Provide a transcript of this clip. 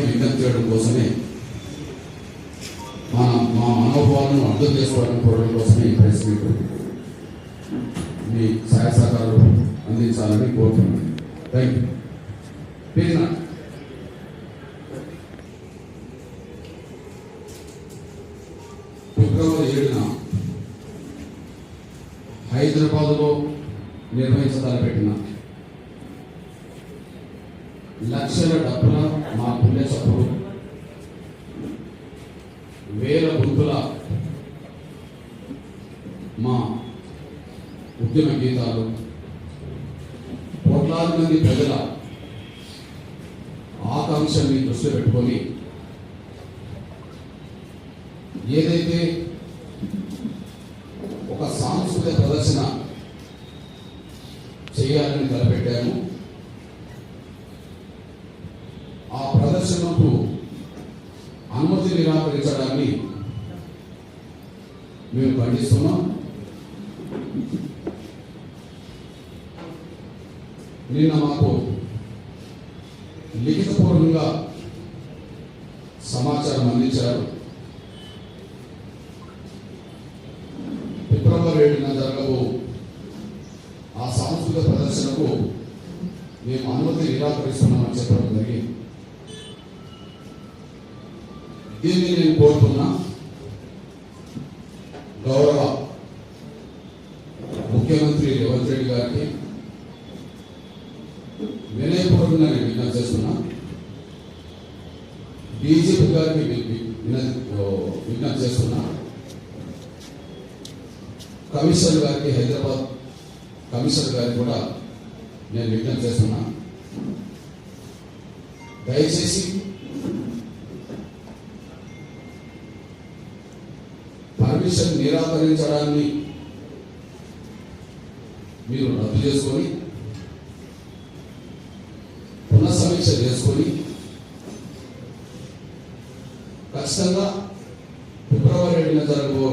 అని విజ్ఞప్తి చేయడం కోసమే మన మా మనోభావాలను అర్థం చేసుకోవడం కోసమే ఈ ప్రెస్ మీట్ మీ సహాయ సహకారాలు అందించాలని కోరుతున్నాను. థ్యాంక్ యూ ప్లీజ్ నా ఫిబ్రవరి ఏడున హైదరాబాద్లో నిర్వహించదాలు పెట్టిన లక్షల డబ్బుల మా పుణ్య చప్పుడు వేల గుంతుల మా ఉద్యమ గీతాలు. కోట్లాది మంది ప్రజల ఆకాంక్షల్ని దృష్టిలో పెట్టుకొని ఏదైతే ఒక సాంస్కృతిక ప్రదర్శన చేయాలని తలపెట్టాము ఆ అనుమతి నిరాకరించడాన్ని మేము ఖండిస్తున్నాం. నిన్న మాకు లిఖితపూర్వకంగా సమాచారం అందించారు. ఫిబ్రవరి ఏడున జరగబో ఆ సాంస్కృతిక ప్రదర్శనకు మేము అనుమతి నిరాకరిస్తున్నామని చెప్పడం జరిగింది. దీన్ని నేను కోరుతున్నా గౌరవ ముఖ్యమంత్రి రేవంత్ రెడ్డి గారికి వినయపూర్వకంగా నేను విజ్ఞప్తి చేస్తున్నా. బీజేపీ గారికి వి- విన- విజ్ఞప్తి చేస్తున్నా. కమిషనర్ గారికి హైదరాబాద్ కమిషనర్ గారికి కూడా నేను విజ్ఞప్తి చేస్తున్నా. దయచేసి పర్మిషన్ నిరాకరించడాన్ని మీరు రద్దు చేసుకొని పునఃసమీక్ష చేసుకొని ఖచ్చితంగా ఫిబ్రవరి ఏడున జరగబో